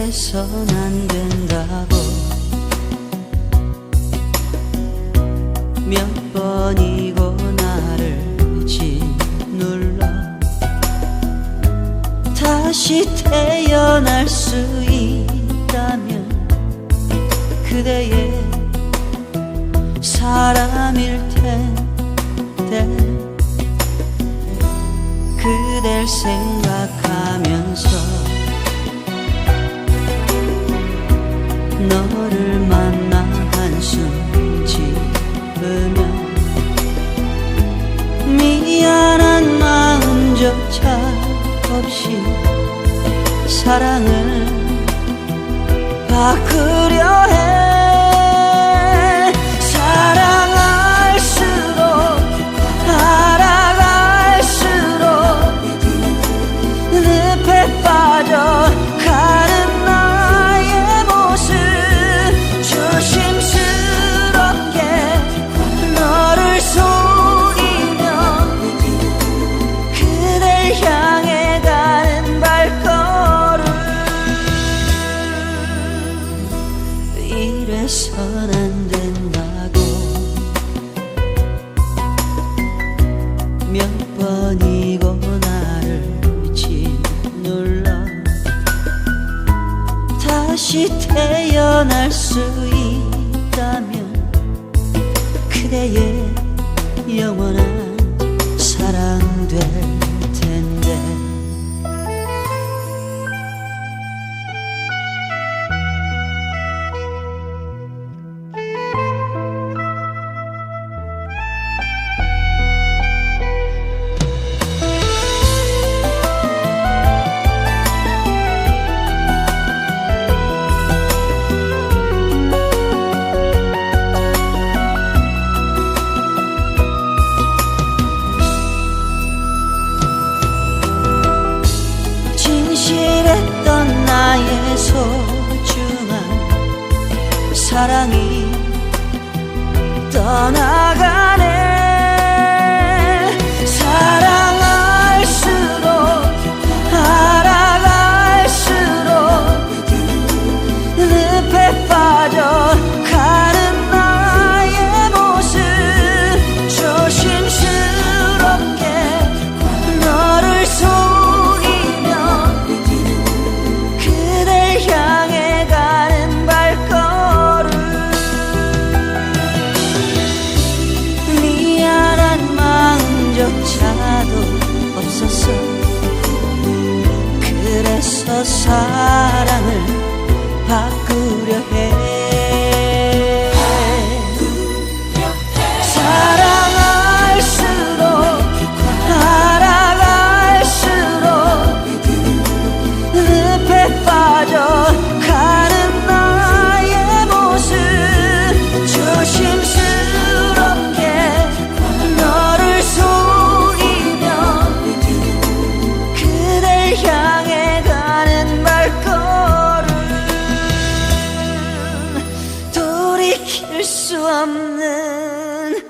이래선 안 된다고. 몇 번이고 나를 짓눌러. 다시 태어날 수 있다면 그대의 사람일 텐데. 그댈 생각하면서 너를 만나 한숨 지으면 미안한 마음조차 없이 사랑을 바꾸려 해 된다고 몇 번이고 나를 짓눌러 다시 태어날 수 있다면 그대의 영원한 사랑 될 텐데 사랑이 떠나가 있어 그래서 사랑을 바꾸려 해. 돌이킬 수 없는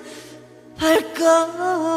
발걸음.